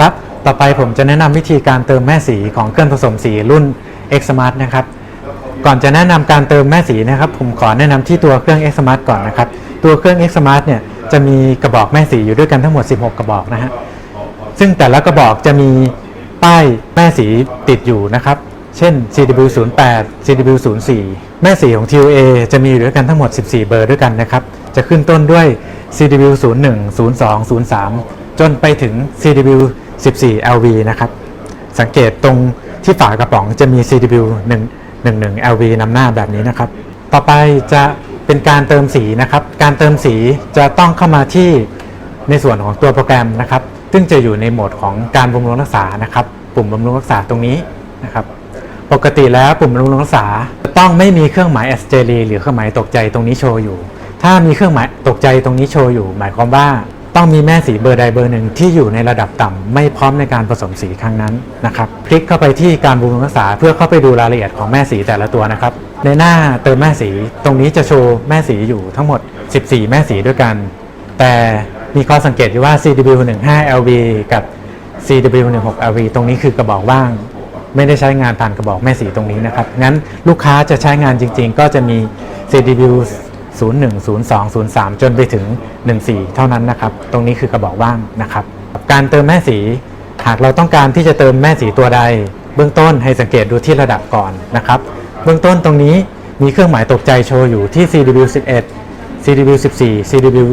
ครับ ต่อไปผมจะแนะนำวิธีการเติมแม่สีของเครื่องผสมสีรุ่น X Smart นะครับ ก่อนจะแนะนำการเติมแม่สีนะครับ ผมขอแนะนำที่ตัวเครื่อง X Smart ก่อนนะครับ ตัวเครื่อง X Smart เนี่ยจะมีกระบอกแม่สีอยู่ด้วยกันทั้งหมด 16 กระบอกนะฮะ ซึ่งแต่ละกระบอกจะมีป้ายแม่สีติดอยู่นะครับ เช่น CW08 CW04 แม่สีของ TOA จะมีอยู่ด้วยกันทั้งหมด 14 เบอร์ด้วยกันนะครับ จะขึ้นต้นด้วย CW01 02 03 จนไปถึง CW14 LV นะครับ สังเกตตรงที่ฝากระป๋องจะมี CW 1 11 LV นำหน้าแบบนี้นะครับ ต่อไปจะเป็นการเติมสีนะครับ การเติมสีจะต้องเข้ามาที่ในส่วนของตัวโปรแกรมนะครับ ซึ่งจะอยู่ในโหมดของการบำรุงรักษานะครับ ปุ่มบำรุงรักษาตรงนี้นะครับ ปกติแล้วปุ่มบำรุงรักษาจะต้องไม่มีเครื่องหมายแอสเจรีหรือเครื่องหมายตกใจตรงนี้โชว์อยู่ ถ้ามีเครื่องหมายตกใจตรงนี้โชว์อยู่ หมายความว่า ต้องมีแม่สีเบอร์ใดเบอร์หนึ่งที่อยู่ในระดับต่ำไม่พร้อมในการผสมสีครั้งนั้นนะครับคลิกเข้าไปที่การบำรุงรักษาเพื่อเข้าไปดูรายละเอียดของแม่สีแต่ละตัวนะครับ ในหน้าเติมแม่สีตรงนี้จะโชว์แม่สีอยู่ทั้งหมด 14 แม่สีด้วยกัน แต่มีข้อสังเกตอยู่ว่า CW15 LV กับ CW16 LV ตรงนี้คือกระบอกว่าง ไม่ได้ใช้งานผ่านกระบอกแม่สีตรงนี้นะครับงั้นลูกค้าจะใช้งานจริง ๆ ก็จะมี CDW 01 02 03 จนไปถึง 14 เท่านั้นนะครับ ตรงนี้คือกระบอกว่างนะครับ การเติมแม่สี หากเราต้องการที่จะเติมแม่สีตัวใด เบื้องต้นให้สังเกตดูที่ระดับก่อนนะครับ เบื้องต้นตรงนี้มีเครื่องหมายตกใจโชว์อยู่ที่ CDW 11 CDW 14 CDW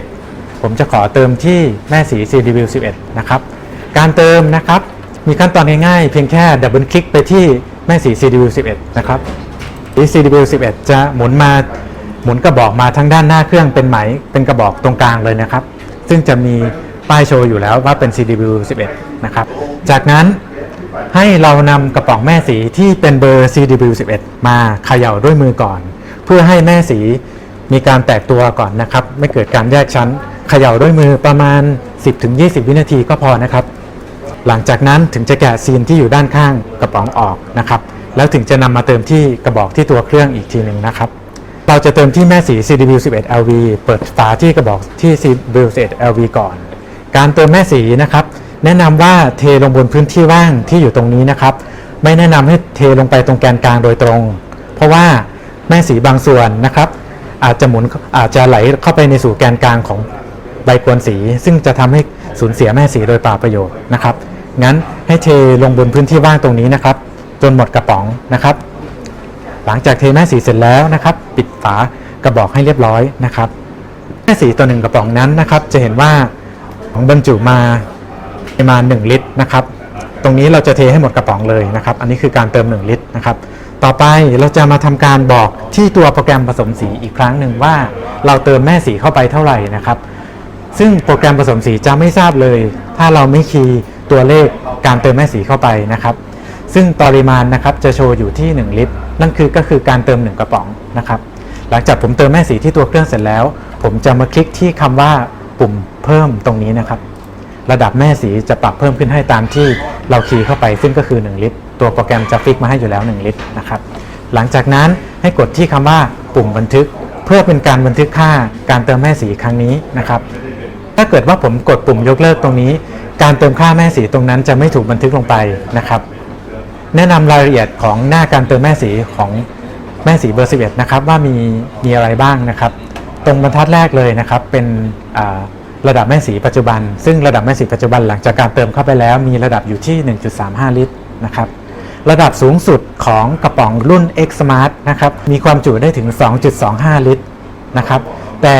07 ผมจะขอเติมที่แม่สี CDW 11 นะครับ การเติมนะครับ มีขั้นตอนง่ายๆ เพียงแค่ดับเบิลคลิกไปที่แม่สี CDW 11 นะครับที่ CDW 11 จะหมุนมา หมุนกระบอกมาทั้งด้านหน้าเครื่องเป็นไหมเป็นกระบอกตรงกลางเลยนะครับ ซึ่งจะมีป้ายโชว์อยู่แล้วว่าเป็น CDW 11 นะครับ จากนั้นให้เรานำกระป๋องแม่สีที่เป็นเบอร์ CDW 11 มาเขย่าด้วยมือก่อน เพื่อให้แม่สีมีการแตกตัวก่อนนะครับ ไม่เกิดการแยกชั้นเขย่าด้วยมือประมาณ 10-20 วินาทีก็พอนะครับ หลังจากนั้นถึงจะแกะซีนที่อยู่ด้านข้างกระป๋องออกนะครับ แล้วถึงจะนำมาเติมที่กระบอกที่ตัวเครื่องอีกทีหนึ่งนะครับ เราจะเติมที่แม่สี CDW 11 LV เปิดฝาที่กระบอกที่ CDW 11 LV ก่อน การเติมแม่สีนะครับ แนะนำว่าเทลงบนพื้นที่ว่างที่อยู่ตรงนี้นะครับ ไม่แนะนำให้เทลงไปตรงแกนกลางโดยตรง เพราะว่าแม่สีบางส่วนนะครับ อาจจะหมุนอาจจะไหลเข้าไปในสู่แกนกลางของใบกวนสี ซึ่งจะทำให้สูญเสียแม่สีโดยเปล่าประโยชน์นะครับ งั้นให้เทลงบนพื้นที่ว่างตรงนี้นะครับ จนหมดกระป๋องนะครับ หลังจากเทแม่สีเสร็จแล้วนะครับ ปิดฝากระบอกให้เรียบร้อยนะครับ แม่สีตัวหนึ่งกระป๋องนั้นนะครับ จะเห็นว่าของบรรจุมาประมาณ 1 ลิตรนะครับ ตรงนี้เราจะเทให้หมดกระป๋องเลยนะครับ อันนี้คือการเติม 1 ลิตรนะครับ ต่อไปเราจะมาทำการบอกที่ตัวโปรแกรมผสมสีอีกครั้งหนึ่งว่าเราเติมแม่สีเข้าไปเท่าไหร่นะครับ ซึ่งโปรแกรมผสมสีจะไม่ทราบเลย ถ้าเราไม่คีย์ตัวเลขการเติมแม่สีเข้าไปนะครับ ซึ่งปริมาณนะครับจะโชว์อยู่ที่ 1 ลิตร นั่นคือก็คือการเติม 1 กระป๋องนะครับ หลังจากผมเติมแม่สีที่ตัวเครื่องเสร็จแล้ว ผมจะมาคลิกที่คำว่าปุ่มเพิ่มตรงนี้นะครับ ระดับแม่สีจะปรับเพิ่มขึ้นให้ตามที่เราคีย์เข้าไปซึ่งก็คือ 1 ลิตร ตัวโปรแกรมจะฟิกมาให้อยู่แล้ว 1 ลิตรนะครับ หลังจากนั้นให้กดที่คำว่าปุ่มบันทึก เพื่อเป็นการบันทึกค่าการเติมแม่สีครั้งนี้นะครับ ถ้าเกิดว่าผมกดปุ่มยกเลิกตรงนี้ การเติมค่าแม่สีตรงนั้นจะไม่ถูกบันทึกลงไปนะครับ แนะนำรายละเอียดของหน้าการเติมแม่สีของแม่สีเบอร์11นะครับว่ามีมีอะไรบ้างนะครับ ตรงบรรทัดแรกเลยนะครับเป็นระดับแม่สีปัจจุบัน ซึ่งระดับแม่สีปัจจุบันหลังจากการเติมเข้าไปแล้ว มีระดับอยู่ที่ 1.35 ลิตรนะครับระดับสูงสุดของกระป๋องรุ่น X Smart นะครับมีความจุได้ถึง 2.25 ลิตรนะครับแต่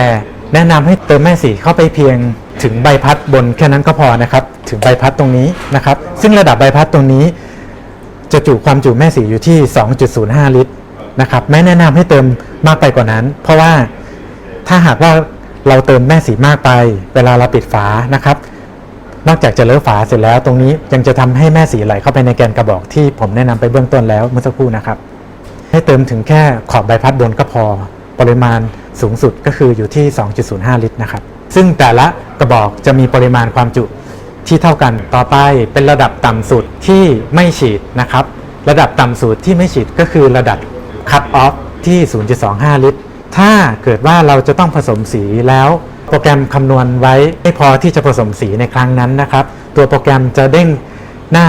แนะนำให้เติมแม่สีเข้าไปเพียงถึงใบพัดบนแค่นั้นก็พอนะครับถึงใบพัดตรงนี้นะครับซึ่งระดับใบพัดตรงนี้ จะจุความจุแม่สีอยู่ที่ 2.05 ลิตรนะครับไม่แนะนำให้เติมมากไปกว่านั้น เพราะว่าถ้าหากว่าเราเติมแม่สีมากไป เวลาเราปิดฝานะครับ นอกจากจะเลอะฝาเสร็จแล้ว ตรงนี้ยังจะทำให้แม่สีไหลเข้าไปในแกนกระบอกที่ผมแนะนำไปเบื้องต้นแล้วเมื่อสักครู่นะครับ ให้เติมถึงแค่ขอบใบพัดบนก็พอ ปริมาณสูงสุดก็คืออยู่ที่ 2.05 ลิตรนะครับ ซึ่งแต่ละกระบอกจะมีปริมาณความจุ ที่เท่ากันต่อไปเป็นระดับต่ำสุดที่ไม่ฉีดนะครับ ระดับต่ำสุดที่ไม่ฉีดก็คือระดับ cut off ที่ 0.25 ลิตร ถ้าเกิดว่าเราจะต้องผสมสีแล้วโปรแกรมคำนวณไว้ไม่พอที่จะผสมสีในครั้งนั้นนะครับ ตัวโปรแกรมจะเด้งหน้า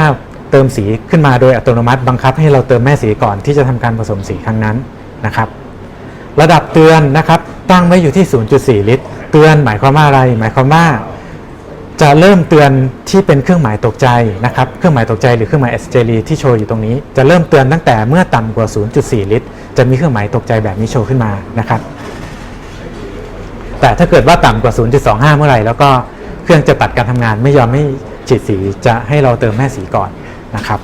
เติมสีขึ้นมาโดยอัตโนมัติบังคับให้เราเติมแม่สีก่อนที่จะทำการผสมสีครั้งนั้นนะครับ ระดับเตือนนะครับตั้งไว้อยู่ที่ 0.4 ลิตร เตือนหมายความว่าอะไร หมายความว่า จะเริ่มเตือนที่เป็นเครื่องหมายตกใจนะครับ เครื่องหมายตกใจหรือเครื่องหมายเอสเจรีที่โชว์อยู่ตรงนี้ จะเริ่มเตือนตั้งแต่เมื่อต่ำกว่า 0.4 ลิตร จะมีเครื่องหมายตกใจแบบนี้โชว์ขึ้นมานะครับ แต่ถ้าเกิดว่าต่ำกว่า 0.25 เมื่อไหร่ แล้วก็เครื่องจะตัดการทำงานไม่ยอมให้ฉีดสีจะให้เราเติมแม่สีก่อนนะครับ